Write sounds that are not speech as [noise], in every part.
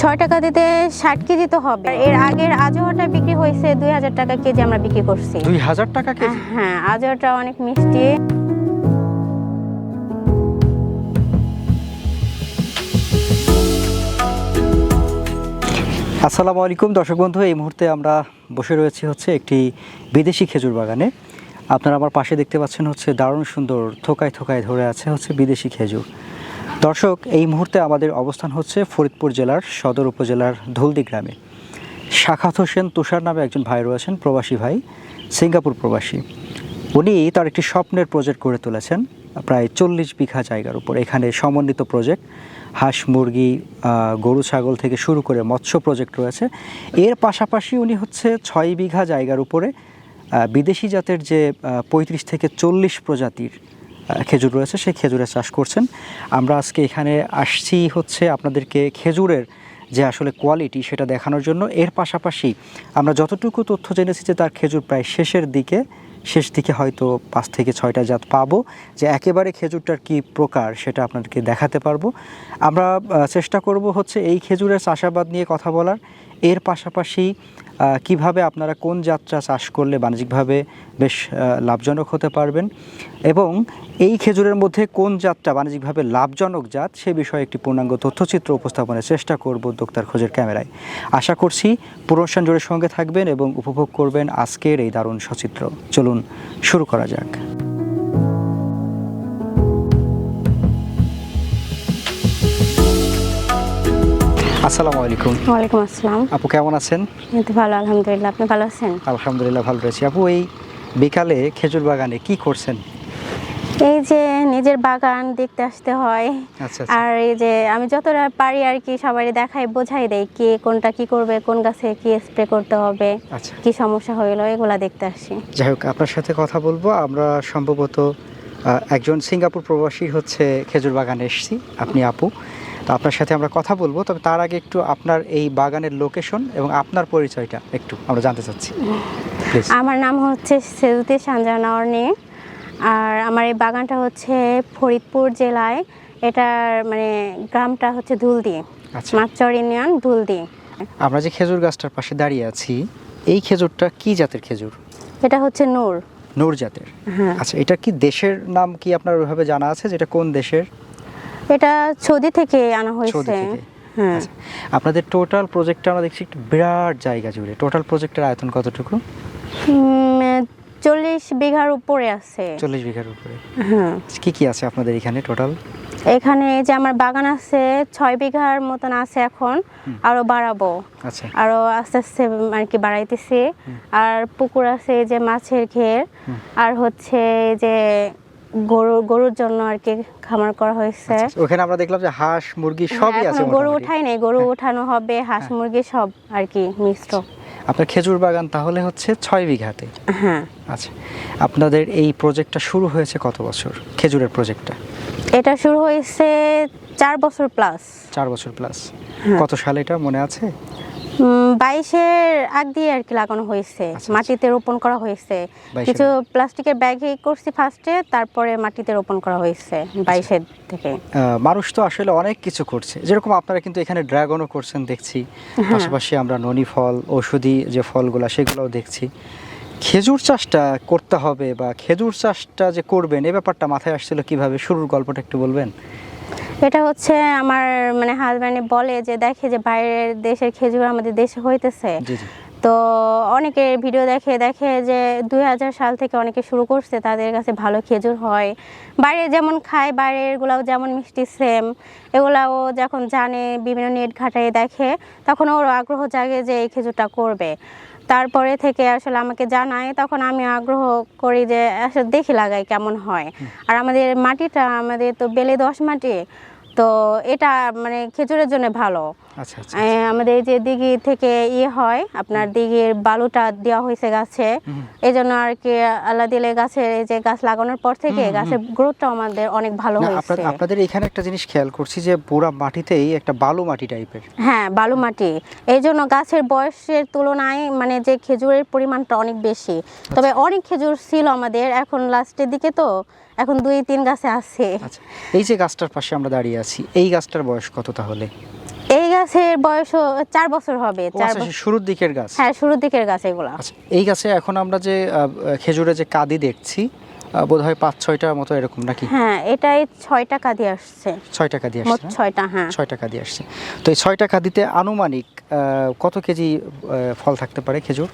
ছয় টাকা দিতে ষাট কেজি তো হবে। এর আগের আজোয়াটা বিক্রি হয়েছে দুই হাজার টাকা কেজি আমরা বিক্রি করছি। দুই হাজার টাকা কেজি? হ্যাঁ আজোয়াটা অনেক মিষ্টি। আসসালামু আলাইকুম দর্শক বন্ধু এই মুহূর্তে আমরা বসে রয়েছি হচ্ছে একটি বিদেশি খেজুর বাগানে। আপনারা আমার পাশে দেখতে পাচ্ছেন হচ্ছে দারুণ সুন্দর থোকায় থোকায় ধরে আছে হচ্ছে বিদেশি খেজুর। দর্শক, এই মুহূর্তে আমাদের অবস্থান হচ্ছে ফরিদপুর জেলার সদর উপজেলার ধুলদি গ্রামে। শাখাত হোসেন তুষার নামে একজন ভাই রয়েছেন, প্রবাসী ভাই, সিঙ্গাপুর প্রবাসী। উনি তার একটি স্বপ্নের প্রজেক্ট গড়ে তুলেছেন, প্রায় চল্লিশ বিঘা জায়গার উপর। এখানে সমন্বিত প্রজেক্ট, হাঁস, মুরগি গরু, ছাগল থেকে শুরু করে মৎস্য প্রজেক্ট রয়েছে। এর পাশাপাশি উনি হচ্ছে ছয় বিঘা জায়গার উপরে বিদেশি জাতের যে পঁয়ত্রিশ থেকে চল্লিশ প্রজাতির খেজুর রয়েছে, সেই খেজুরের চাষ করছেন। আমরা আজকে এখানে আসছি হচ্ছে আপনাদেরকে খেজুরের যে আসলে কোয়ালিটি সেটা দেখানোর জন্য। এর পাশাপাশি আমরা যতটুকু তথ্য জেনেছি যে তার খেজুর প্রায় শেষের দিকে, শেষ দিকে হয়তো পাঁচ থেকে ছয়টা জাত পাবো, যে একেবারে খেজুরটার কি প্রকার সেটা আপনাদেরকে দেখাতে পারব। আমরা চেষ্টা করব হচ্ছে এই খেজুরের চাষাবাদ নিয়ে কথা বলার। এর পাশাপাশি কীভাবে আপনারা কোন যাত্রা চাষ করলে বাণিজ্যিকভাবে বেশ লাভজনক হতে পারবেন? এবং এই খেজুরের মধ্যে কোন যাত্রা বাণিজ্যিকভাবে লাভজনক জাত, সে বিষয়ে একটি পূর্ণাঙ্গ তথ্যচিত্র উপস্থাপনের চেষ্টা করব উদ্যোক্তার খোঁজের ক্যামেরায়। আশা করছি পুরস্কার জোরের সঙ্গে থাকবেন এবং উপভোগ করবেন আজকের এই দারুণ সচিত্র। চলুন শুরু করা যাক। আসসালামু আলাইকুম। ওয়ালাইকুম আসসালাম। আপু কেমন আছেন? এই তো ভালো আলহামদুলিল্লাহ। আপনি ভালো আছেন? আলহামদুলিল্লাহ ভালো রয়েছি আপু এই বিকালে খেজুর বাগানে কি করছেন? এই যে নিজের বাগান দেখতে আসতে হয়। আচ্ছা আর এই যে আমি যতটা পারি আর কি সবাই দেখাই বোঝাই দেই কে কোনটা কি করবে কোন গাছে কি স্প্রে করতে হবে আচ্ছা। কি সমস্যা হইল এগুলা দেখতে আসি। যাই হোক আপনার সাথে কথা বলব। আমরা সম্ভবত একজন সিঙ্গাপুর প্রবাসী হচ্ছে খেজুর বাগানে এসেছি। আপনি আপু। তো আপনার সাথে আমরা কথা বলব। তবে তার আগে একটু আপনার এই বাগানের লোকেশন এবং আপনার পরিচয়টা একটু আমরা জানতে চাচ্ছি। আমার নাম হচ্ছে সেজুতি সানজানা অর্নি। আর আমার এই বাগানটা হচ্ছে ফরিদপুর জেলায়। এটার মানে গ্রামটা হচ্ছে ধুলদি। আচ্ছা। মাকচর ইউনিয়ন ধুলদি। আমরা যে খেজুর গাছটার পাশে দাঁড়িয়ে আছি এই খেজুরটা কি জাতের খেজুর? এটা হচ্ছে নূর। নূর জাতের। হ্যাঁ। আচ্ছা এটা কি দেশের নাম কি আপনার ওইভাবে জানা আছে যেটা কোন দেশের? এটা সৌদি থেকে আনা হয়েছে। হ্যাঁ। আচ্ছা আপনাদের টোটাল প্রজেক্টটা আমরা দেখছি একটু বিরাট জায়গা জুড়ে। টোটাল প্রজেক্টের আয়তন কতটুকু? চল্লিশ বিঘার উপরে আছে। চল্লিশ বিঘার উপরে। হ্যাঁ। কি কি আছে আপনাদের এখানে টোটাল এখানে যে আমার বাগান আছে ছয় বিঘার মতন আছে এখন আরও বাড়াবো। আচ্ছা। আরও আস্তে আস্তে আর কি বাড়াইতেছি। আর পুকুর আছে যে মাছের ঘের। আর হচ্ছে যে গরু গরুর জন্য আর কি খামার করা হয়েছে। আচ্ছা, ওখানে আমরা দেখলাম যে হাঁস মুরগি সবই আছে গরু। উঠাই নাই গরু উঠানো হবে হাঁস মুরগি সব আর কি মিশ্র আপনার খেজুর বাগান তাহলে হচ্ছে ছয় বিঘাতে? হ্যাঁ। আচ্ছা। আপনাদের এই প্রজেক্টটা শুরু হয়েছে কত বছর? খেজুরের প্রজেক্টটা? এটা শুরু হয়েছে চার বছর প্লাস চার বছর প্লাস হ্যাঁ। কত সালে এটা মনে আছে? বাইশের আগ দিয়ে আর কি লাগানো হয়েছে। আচ্ছা। মাটিতে রোপণ করা হয়েছে। কিছু প্লাস্টিকের ব্যাগে করছি ফার্স্টে তারপরে মাটিতে রোপণ করা হয়েছে বাইশের থেকে। মানুষ তো আসলে অনেক কিছু করছে। যেরকম আপনারা কিন্তু এখানে ড্রাগনও করছেন দেখছি। হ্যাঁ। পাশাপাশি আমরা ননি ফল ওষুধি যে ফলগুলো সেগুলোও দেখছি। খেজুর চাষটা করতে হবে বা খেজুর চাষটা যে করবেন এই ব্যাপারটা মাথায় আসছিল কীভাবে? শুরুর গল্পটা একটু বলবেন? এটা হচ্ছে আমার মানে হাজব্যান্ডে বলে যে দেখে যে বাইরের দেশের খেজুর আমাদের দেশে হইতেছে। তো অনেকে ভিডিও দেখে দেখে যে দুই হাজার সাল থেকে অনেকে শুরু করছে তাদের কাছে ভালো খেজুর হয়। বাইরে যেমন খায় বাইরেরগুলাও যেমন মিষ্টি সেম এগুলাও যখন জানে বিভিন্ন নেট ঘাটায় দেখে তখন ওর আগ্রহ জাগে যে এই খেজুরটা করবে। তারপরে থেকে আসলে আমাকে জানায় তখন আমি আগ্রহ করি যে আসলে দেখি লাগাই কেমন হয়। আর আমাদের মাটিটা আমাদের তো বেলে দশ মাটি তো এটা মানে খেজুরের জন্য ভালো। আচ্ছা আচ্ছা এ, আমাদের এই যে দিঘি থেকে ইয়ে হয় আপনার দিঘির বালুটা দেওয়া হয়েছে গাছে। এই জন্য আর কি আল্লাহ দিলে গাছের এই যে গাছ লাগানোর পর থেকে গাছের গ্রোথটা আমাদের অনেক ভালো হয়েছে। আপনাদের এখানে একটা জিনিস খেয়াল করছি যে পুরা মাটিতেই একটা বালু মাটি টাইপের। হ্যাঁ বালু মাটি। এই জন্য গাছের বয়সের তুলনায় মানে যে খেজুরের পরিমাণটা অনেক বেশি। তবে অনেক খেজুর ছিল আমাদের এখন লাস্টের দিকে তো এখন দুই তিন গাছে আছে। আচ্ছা এই যে গাছটার পাশে আমরা দাঁড়িয়ে আছি এই গাছটার বয়স কত তাহলে? এই গাছের বয়স চার বছর হবে চার আচ্ছা বছর শুরুর দিকের গাছ? হ্যাঁ শুরুর দিকের গাছ এগুলা। আচ্ছা এই গাছে এখন আমরা যে খেজুরে যে কাদি দেখছি বোধ হয় পাঁচ ছয়টার মতো এরকম নাকি? হ্যাঁ এটাই ছয় টাকা দিয়ে আসছে। ছয় টাকা দিয়ে আসছে ছয়টা হ্যাঁ। ছয় টাকা দিয়ে আসছে। তো এই ছয় টাকা দিতে আনুমানিক কত কেজি ফল থাকতে পারে খেজুর?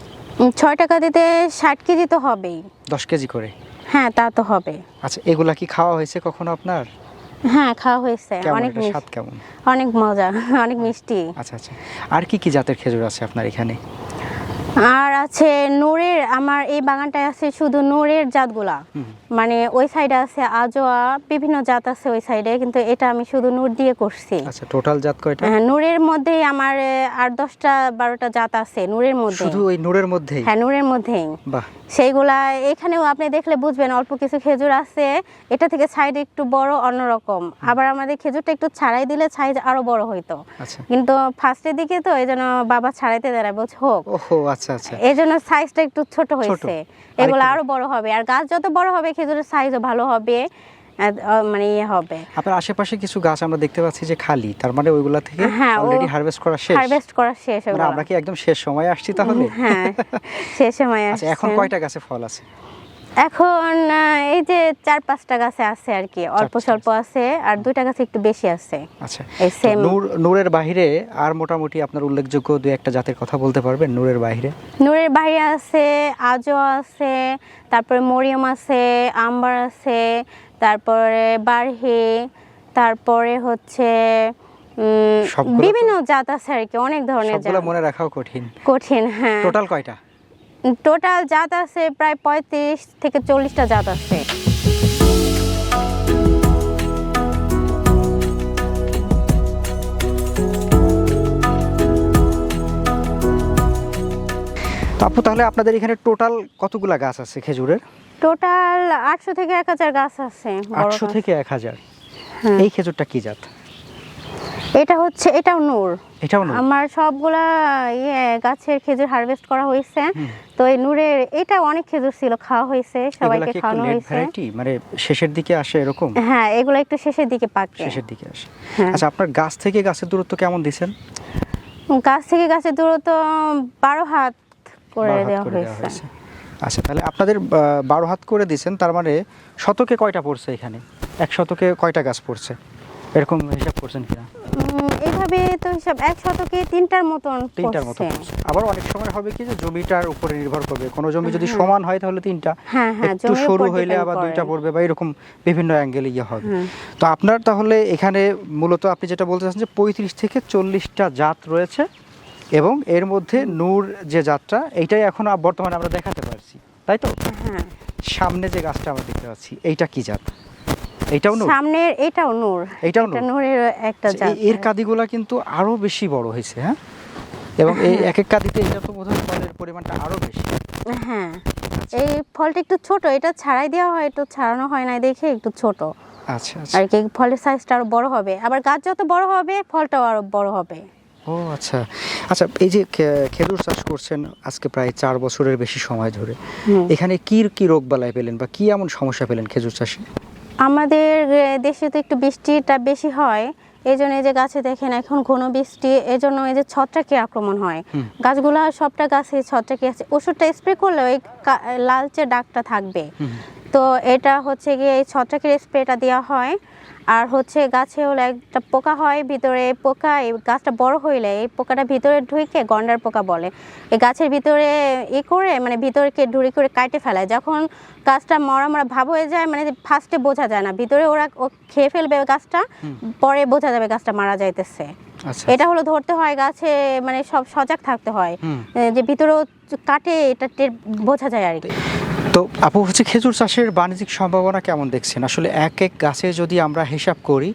ছয় টাকা দিতে ষাট কেজি তো হবেই। দশ কেজি করে। হ্যাঁ তা তো হবে। আচ্ছা এগুলা কি খাওয়া হয়েছে কখনো আপনার? হ্যাঁ খাওয়া হয়েছে। অনেক মিষ্টি। স্বাদ কেমন? অনেক মজা [laughs] অনেক মিষ্টি। আচ্ছা আচ্ছা। আর কি কি জাতের খেজুর আছে আপনার এখানে? আর আছে নূরের আমার এই বাগানটায় আছে শুধু নূরের জাতগুলা। মানে ওই সাইডে আছে আজোয়া বিভিন্ন জাত আছে ওই সাইডে কিন্তু এটা আমি শুধু নূর দিয়ে করছি। আচ্ছা টোটাল জাত কয়টা? হ্যাঁ নূরের মধ্যেই আমার আট দশটা বারোটা জাত আছে নূরের মধ্যে শুধু ওই নূরের মধ্যেই? হ্যাঁ নূরের মধ্যেই। বাহ। সেইগুলা এখানেও আপনি দেখলে বুঝবেন অল্প কিছু খেজুর আছে এটা থেকে সাইড একটু বড় অন্যরকম। আবার আমাদের খেজুরটা একটু ছাড়াই দিলে সাইজ আরও বড় হইতো। আচ্ছা। কিন্তু ফার্স্টের দিকে তো এই জন্য বাবা ছাড়াইতে দেয় বলছে হোক। ওহো আচ্ছা আচ্ছা এই জন্য সাইজটা একটু ছোট হয়েছে। এগুলো আরও বড় হবে। আর গাছ যত বড় হবে খেজুরের সাইজও ভালো হবে মানে ইয়ে হবে। আপনার আশেপাশে কিছু গাছ আমরা দেখতে পাচ্ছি যে খালি তার মানে ওইগুলা থেকে হ্যাঁ, অলরেডি হারভেস্ট করা শেষ। হারভেস্ট করা শেষ মানে আমরা কি একদম শেষ সময় আসছি তাহলে? হ্যাঁ শেষ সময় [laughs] আচ্ছা এখন কয়টা গাছে ফল আছে? এখন এই যে চার পাঁচটা গাছে আছে আর কি অল্প স্বল্প আছে আর দুইটা গাছে একটু বেশি আছে। আচ্ছা নূর নূরের বাইরে আর মোটামুটি আপনার উল্লেখযোগ্য দুই একটা জাতের কথা বলতে পারবেন নূরের বাইরে নূরের বাইরে আছে আজো আছে তারপরে মরিয়ম আছে আম্বার আছে তারপরে বারহি তারপরে হচ্ছে বিভিন্ন জাত আছে আর কি অনেক ধরনের জাত। মনে রাখাও কঠিন। কঠিন হ্যাঁ। টোটাল কয়টা? টোটাল জাত আছে প্রায় পঁয়ত্রিশ থেকে চল্লিশটা জাত আছে। আপু তাহলে আপনাদের এখানে টোটাল কতগুলা গাছ আছে খেজুরের? টোটাল আটশো থেকে এক হাজার গাছ আছে আটশো থেকে এক হাজার। হ্যাঁ। এই খেজুরটা কি জাত? এটা হচ্ছে এটাও নূর। এটাও নূর? আমার সবগুলা ইয়ে গাছের খেজুর হারভেস্ট করা হয়েছে। তো এই নূরের এটা অনেক খেজুর ছিল খাওয়া হয়েছে সবাইকে খাওয়ানো হয়েছে। মানে শেষের দিকে আসে এরকম? হ্যাঁ এগুলো একটু শেষের দিকে পাকে। শেষের দিকে আসে। হ্যাঁ। আচ্ছা আপনার গাছ থেকে গাছের দূরত্ব কেমন দিছেন গাছ থেকে গাছের দূরত্ব বারো হাত করে দেওয়া হয়েছে। আচ্ছা তাহলে আপনাদের বারো হাত করে দিয়েছেন তার মানে শতকে কয়টা পড়ছে এখানে? এক শতকে কয়টা গাছ পড়ছে? এরকম হিসাব করছেন কিনা? এইভাবে তো হিসাব এক শতকে তিনটার মতন তিনটার মতো পড়ছে। পড়ছে আবার অনেক সময় হবে কি যে জমিটার উপরে নির্ভর করবে। কোনো জমি যদি সমান হয় তাহলে তিনটা। হ্যাঁ হ্যাঁ একটু সরু হইলে আবার দুইটা পড়বে বা এরকম বিভিন্ন অ্যাঙ্গেলে ইয়ে হবে। তো আপনার তাহলে এখানে মূলত আপনি যেটা বলতে চাচ্ছেন যে পঁয়ত্রিশ থেকে চল্লিশটা জাত রয়েছে এবং এর মধ্যে নূর যে জাতটা এইটাই এখন বর্তমানে আমরা দেখাতে পারছি। তাই তো? হ্যাঁ। সামনে যে গাছটা আমরা দেখতে পাচ্ছি এইটা কি জাত? এইটাও নূর? সামনের এটাও নূর। এইটাও এটা নূর? নূরের একটা আচ্ছা, জাত। এর কাদিগুলা কিন্তু আরও বেশি বড় হয়েছে হ্যাঁ? এবং এই এক এক কাদিতে এটা তো বোধহয় ফলের পরিমাণটা আরও বেশি। হ্যাঁ এই ফলটা একটু ছোট এটা ছাড়াই দেওয়া হয় একটু ছাড়ানো হয় না দেখে একটু ছোট। আচ্ছা আচ্ছা। আর কি ফলের সাইজটা আরও বড় হবে। আবার গাছ যত বড় হবে ফলটাও আরও বড় হবে। ও আচ্ছা। আচ্ছা এই যে খেজুর চাষ করছেন আজকে প্রায় চার বছরের বেশি সময় ধরে এখানে কি কি রোগ বালাই পেলেন বা কি এমন সমস্যা পেলেন খেজুর চাষে? আমাদের দেশে তো একটু বৃষ্টিটা বেশি হয় এই জন্য এই যে গাছে দেখেন এখন ঘন বৃষ্টি এই জন্য এই যে ছত্রাকে আক্রমণ হয়। গাছগুলো সবটা গাছে ছত্রাকে আছে। ওষুধটা স্প্রে করলে ওই লালচে ডাকটা থাকবে। তো এটা হচ্ছে গিয়ে এই ছত্রাকের স্প্রেটা দেওয়া হয়। আর হচ্ছে গাছে হলো একটা পোকা হয় ভিতরে পোকা এই গাছটা বড় হইলে এই পোকাটা ভিতরে ঢুকে গন্ডার পোকা বলে। এই গাছের ভিতরে ই করে মানে ভিতরকে ঢুড়ি করে কাটে ফেলায়। যখন গাছটা মরা মরা ভাব হয়ে যায় মানে ফার্স্টে বোঝা যায় না। ভিতরে ওরা ও খেয়ে ফেলবে গাছটা পরে বোঝা যাবে গাছটা মারা যাইতেছে। আচ্ছা। এটা হলো ধরতে হয় গাছে মানে সব সজাগ থাকতে হয়। যে ভিতরেও কাটে এটা বোঝা যায় আর কি। তো আপু হচ্ছে খেজুর চাষের বাণিজ্যিক সম্ভাবনা কেমন দেখছেন? আসলে এক এক গাছে যদি আমরা হিসাব করি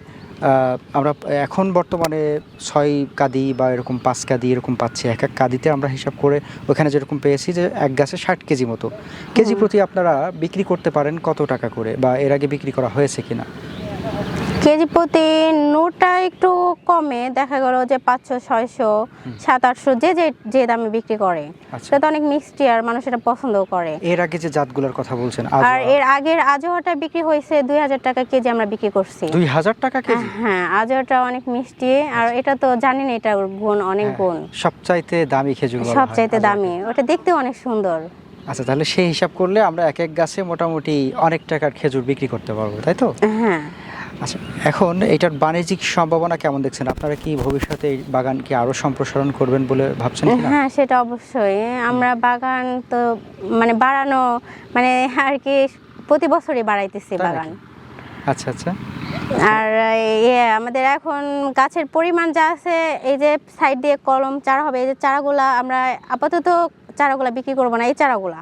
আমরা এখন বর্তমানে ছয় কাদি বা এরকম পাঁচ কাদি এরকম পাচ্ছি এক এক কাদিতে আমরা হিসাব করে ওখানে যেরকম পেয়েছি যে এক গাছে ষাট কেজি মতো। কেজি প্রতি আপনারা বিক্রি করতে পারেন কত টাকা করে বা এর আগে বিক্রি করা হয়েছে কিনা? কেজি প্রতি নোটটা একটু কমে দেখা গেল যে পাঁচশো ছয়শো সাত আটশো যে যে যে দামে বিক্রি করে। আচ্ছা। সেটা তো অনেক মিষ্টি আর মানুষ এটা পছন্দও করে। এর আগে যে জাতগুলোর কথা বলছেন আর এর আগের আজোয়াটা বিক্রি হয়েছে দুই হাজার টাকা কেজি আমরা বিক্রি করছি। দুই হাজার টাকা কেজি? হ্যাঁ আজোয়াটা অনেক মিষ্টি আর এটা তো জানি না এটা গুণ অনেক হ্যাঁ, গুণ। সবচাইতে দামি খেজুর সবচাইতে দামি ওটা দেখতেও অনেক সুন্দর। আচ্ছা তাহলে সেই হিসাব করলে আমরা এক এক গাছে মোটামুটি অনেক টাকার খেজুর বিক্রি করতে পারব তাই তো? হ্যাঁ। আচ্ছা এখন এটার বাণিজ্যিক সম্ভাবনা কেমন দেখছেন? আপনারা কি ভবিষ্যতে এই বাগান কি আরও সম্প্রসারণ করবেন বলে ভাবছেন কিনা হ্যাঁ সেটা অবশ্যই। আমরা বাগান তো মানে বাড়ানো মানে আর কি প্রতি বছরই বাড়াইতেছি তাই বাগান। আচ্ছা আচ্ছা। আর ইয়ে আমাদের এখন গাছের পরিমাণ যা আছে এই যে সাইড দিয়ে কলম চারা হবে এই যে চারাগুলা আমরা আপাতত চারাগুলা বিক্রি করব না এই চারাগুলা।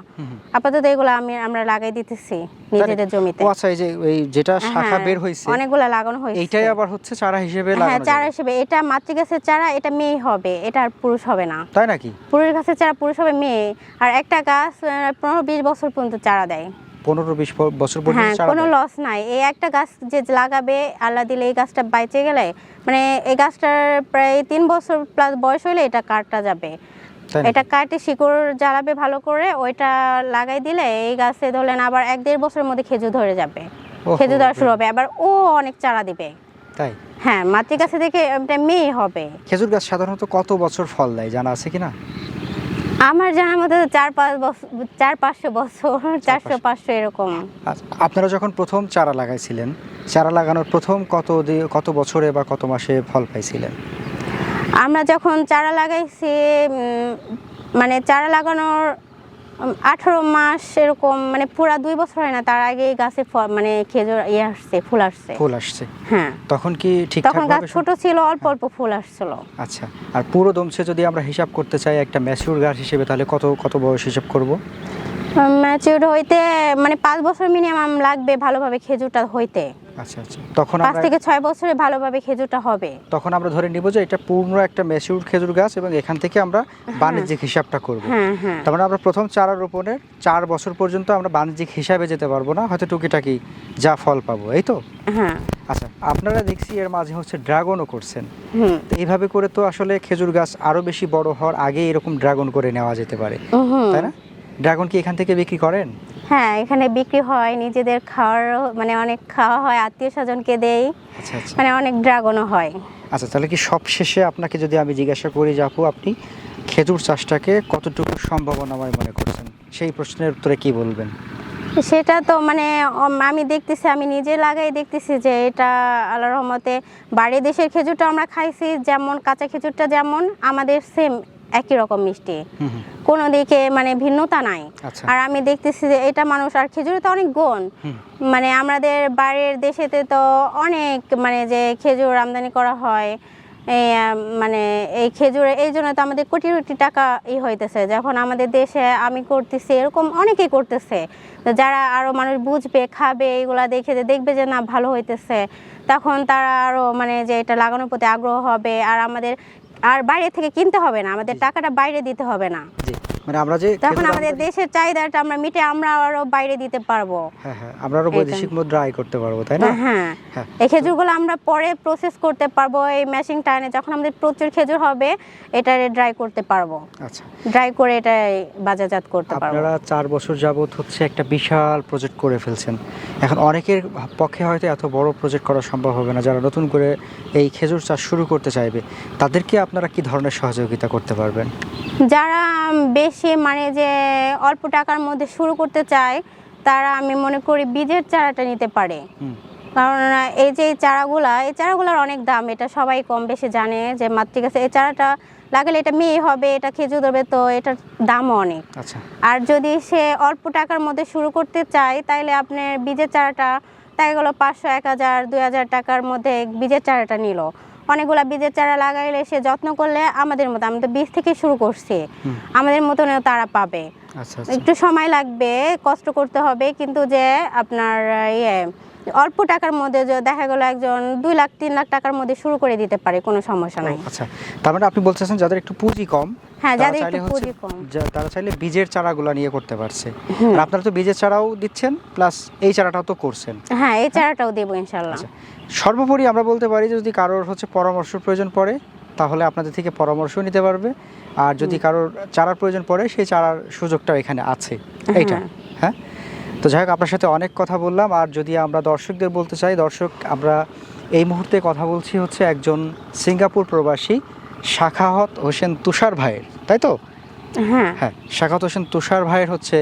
আপাতত এগুলা আমি আমরা লাগাই দিতেছি নিজেদের জমিতে। ও আচ্ছা এই যে এই যেটা শাখা হ্যাঁ, বের হয়েছে অনেকগুলা লাগানো হয়েছে। এইটাই আবার হচ্ছে চারা হিসেবে লাগানো হ্যাঁ চারা হিসেবে। এটা মাতৃগাছের চারা এটা মেয়ে হবে এটা আর পুরুষ হবে না। তাই নাকি? পুরুষ গাছের চারা পুরুষ হবে মেয়ে। আর একটা গাছ পনেরো বিশ বছর পর্যন্ত চারা দেয়। পনেরো বিশ বছর পর্যন্ত হ্যাঁ চারা কোনো লস নাই। এই একটা গাছ যে লাগাবে আল্লাহ দিলে এই গাছটা বাইচে গেলে মানে এই গাছটার প্রায় তিন বছর প্লাস বয়স হলে এটা কাটটা যাবে? এটা কাটে শিকড় জ্বালাবে ভালো করে ওইটা লাগাই দিলে এই গাছে ধরলেন আবার এক দেড় বছরের মধ্যে খেজুর ধরে যাবে। খেজুর ধরা শুরু হবে আবার ও অনেক চারা দিবে। তাই? হ্যাঁ মাতৃগাছে থেকে এটা মেয়ে হবে। খেজুর গাছ সাধারণত কত বছর ফল দেয় জানা আছে কিনা? আমার জানার মধ্যে চার পাঁচ বছর চার পাঁচশো বছর চারশো পাঁচশো। এরকম। আচ্ছা, আপনারা যখন প্রথম চারা লাগাইছিলেন চারা লাগানোর প্রথম কত কত বছরে বা কত মাসে ফল পাইছিলেন? আমরা যখন চারা লাগাইছি মানে চারা লাগানোর আঠারো মাস এরকম মানে পুরা দুই বছর হয় না তার আগে গাছে মানে খেজুর ইয়ে আসছে ফুল আসছে। ফুল আসছে। হ্যাঁ। তখন কি ঠিক তখন গাছ ছোট ছিল অল্প অল্প ফুল আসছিল। আচ্ছা আর পুরো দমছে যদি আমরা হিসাব করতে চাই একটা ম্যাচিউর গাছ হিসেবে তাহলে কত কত বয়স হিসাব করব? ম্যাচিউর হইতে মানে পাঁচ বছর মিনিমাম লাগবে ভালোভাবে খেজুরটা হইতে। আচ্ছা আচ্ছা। তখন পাঁচ থেকে ছয় বছরে ভালোভাবে খেজুরটা হবে। তখন আমরা ধরে নিব যে এটা পূর্ণ একটা ম্যাচিউর খেজুর গাছ এবং এখান থেকে আমরা বাণিজ্যিক হিসাবটা করব। হ্যাঁ হ্যাঁ। তার মানে আমরা প্রথম চারা রোপণের চার বছর পর্যন্ত আমরা বাণিজ্যিক হিসাবে যেতে পারব না হয়তো টুকিটাকি যা ফল পাবো এই তো? হ্যাঁ। আচ্ছা আপনারা দেখছি এর মাঝে হচ্ছে ড্রাগনও করছেন। তো এইভাবে করে তো আসলে খেজুর গাছ আরও বেশি বড় হওয়ার আগে এরকম ড্রাগন করে নেওয়া যেতে পারে। তাই না? ড্রাগন কি এখান থেকে বিক্রি করেন? হ্যাঁ এখানে বিক্রি হয় নিজেদের খাওয়ার মানে অনেক খাওয়া হয় আত্মীয় স্বজনকে দেই। আচ্ছা আচ্ছা। মানে অনেক ড্রাগনও হয়। আচ্ছা তাহলে কি সব শেষে আপনাকে যদি আমি জিজ্ঞাসা করি যে আপু আপনি খেজুর চাষটাকে কতটুকু সম্ভাবনাময় মনে করছেন? সেই প্রশ্নের উত্তরে কি বলবেন? সেটা তো মানে আমি দেখতেছি আমি নিজে লাগাই দেখতেছি যে এটা আল্লাহ রহমতে বাড়ি দেশের খেজুরটা আমরা খাইছি যেমন কাঁচা খেজুরটা যেমন আমাদের সেম একই রকম মিষ্টি। কোনো দিকে মানে ভিন্নতা নাই। আচ্ছা। আর আমি দেখতেছি যে এটা মানুষ আর খেজুরে তো অনেক গুণ। মানে আমাদের বাড়ির দেশেতে তো অনেক মানে যে খেজুর আমদানি করা হয় এই মানে এই খেজুরে এই জন্য তো আমাদের কোটি কোটি টাকা ই হইতেছে। যখন আমাদের দেশে আমি করতেছি এরকম অনেকেই করতেছে। তো যারা আরও মানুষ বুঝবে খাবে এগুলা দেখে যে দেখবে যে না ভালো হইতেছে তখন তারা আরও মানে যে এটা লাগানোর প্রতি আগ্রহ হবে। আর আমাদের আর বাইরে থেকে কিনতে হবে না। আমাদের টাকাটা বাইরে দিতে হবে না। মানে আমরা যে তখন আমাদের দেশের চাহিদাটা আমরা মিটে আমরা আরও বাইরে দিতে পারব। হ্যাঁ হ্যাঁ আমরা আরও বৈদেশিক মুদ্রা আয় করতে পারব তাই না? হ্যাঁ। হ্যাঁ। এই খেজুরগুলো আমরা পরে প্রসেস করতে পারব এই যখন আমাদের প্রচুর খেজুর হবে এটা ড্রাই করতে পারব। আচ্ছা। ড্রাই করে এটা বাজারজাত করতে পারব। আপনারা চার বছর যাবত হচ্ছে একটা বিশাল প্রজেক্ট করে ফেলছেন। এখন অনেকের পক্ষে হয়তো এত বড় প্রজেক্ট করা সম্ভব হবে না যারা নতুন করে এই খেজুর চাষ শুরু করতে চাইবে। তাদেরকে আপনারা কি ধরনের সহযোগিতা করতে পারবেন? যারা বেশি মানে যে অল্প টাকার মধ্যে শুরু করতে চায় তারা আমি মনে করি বীজের চারাটা নিতে পারে। কারণ এই যে চারাগুলা এই চারাগুলার অনেক দাম এটা সবাই কম বেশি জানে যে মাতৃকাছে এই চারাটা লাগালে এটা মেয়ে হবে এটা খেজুর ধরবে তো এটার দামও অনেক। আচ্ছা। আর যদি সে অল্প টাকার মধ্যে শুরু করতে চায় তাহলে আপনার বীজের চারাটা তাই গেলো পাঁচশো এক হাজার দুই হাজার টাকার মধ্যে বীজের চারাটা নিল। অনেকগুলা বীজের চারা লাগাইলে সে যত্ন করলে আমাদের মতো আমি তো বীজ থেকে শুরু করছি। আমাদের মতন তারা পাবে। আচ্ছা আচ্ছা। একটু সময় লাগবে কষ্ট করতে হবে কিন্তু যে আপনার ইয়ে অল্প টাকার মধ্যে দেখা গেলো একজন দুই লাখ তিন লাখ টাকার মধ্যে শুরু করে দিতে পারে কোনো সমস্যা নাই। আচ্ছা তার মানে আপনি বলতেছেন যাদের একটু পুঁজি কম হ্যাঁ যাদের একটু পুঁজি কম। তারা চাইলে বীজের চারাগুলো নিয়ে করতে পারছে। আর আপনারা তো বীজের চারাও দিচ্ছেন প্লাস এই চারাটাও তো করছেন। হ্যাঁ এই চারাটাও দেবো ইনশাল্লাহ। আচ্ছা। সর্বোপরি আমরা বলতে পারি যদি কারোর হচ্ছে পরামর্শ প্রয়োজন পড়ে তাহলে আপনাদের থেকে পরামর্শ নিতে পারবে। আর যদি কারোর চারার প্রয়োজন পড়ে সেই চারার সুযোগটাও এখানে আছে। এইটা হ্যাঁ? তো যাই হোক আপনার সাথে অনেক কথা বললাম আর যদি আমরা দর্শকদের বলতে চাই দর্শক আমরা এই মুহূর্তে কথা বলছি হচ্ছে একজন সিঙ্গাপুর প্রবাসী শাখাহত হোসেন তুষার ভাইয়ের তাই তো? হ্যাঁ। হ্যাঁ শাখাত হোসেন তুষার ভাইয়ের হচ্ছে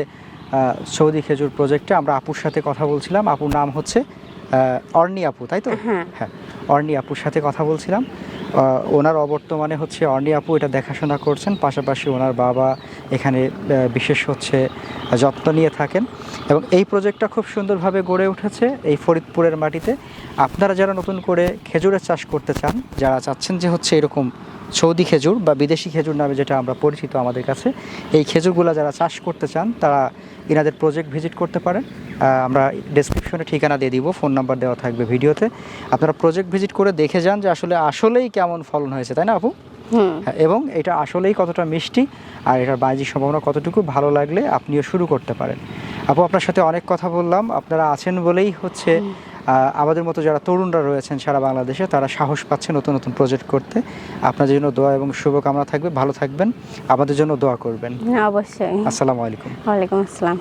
সৌদি খেজুর প্রজেক্টে আমরা আপুর সাথে কথা বলছিলাম আপুর নাম হচ্ছে অর্নি আপু তাই তো? হ্যাঁ। হ্যাঁ অর্নি আপুর সাথে কথা বলছিলাম। ওনার অবর্তমানে হচ্ছে অর্নি আপু এটা দেখাশোনা করছেন, পাশাপাশি ওনার বাবা এখানে বিশেষ হচ্ছে যত্ন নিয়ে থাকেন। এবং এই প্রজেক্টটা খুব সুন্দরভাবে গড়ে উঠেছে এই ফরিদপুরের মাটিতে। আপনারা যারা নতুন করে খেজুরের চাষ করতে চান, যারা চাচ্ছেন যে হচ্ছে এরকম সৌদি খেজুর বা বিদেশি খেজুর নামে যেটা আমরা পরিচিত আমাদের কাছে, এই খেজুরগুলো যারা চাষ করতে চান, তারা ইনাদের প্রজেক্ট ভিজিট করতে পারেন। আমরা ডেসক্রিপশনে ঠিকানা দিয়ে দিব ফোন নাম্বার দেওয়া থাকবে ভিডিওতে। আপনারা প্রজেক্ট ভিজিট করে দেখে যান যে আসলে আসলেই কেমন ফলন হয়েছে তাই না আপু? হ্যাঁ, এবং এটা আসলেই কতটা মিষ্টি আর এটার বাণিজ্যিক সম্ভাবনা কতটুকু ভালো লাগলে আপনিও শুরু করতে পারেন। আপু আপনার সাথে অনেক কথা বললাম আপনারা আছেন বলেই হচ্ছে আমাদের মতো যারা তরুণরা রয়েছেন সারা বাংলাদেশে তারা সাহস পাচ্ছে নতুন নতুন প্রজেক্ট করতে। আপনাদের জন্য দোয়া এবং শুভকামনা থাকবে। ভালো থাকবেন। আমাদের জন্য দোয়া করবেন। অবশ্যই। আসসালামু আলাইকুম। ওয়ালাইকুম আসসালাম।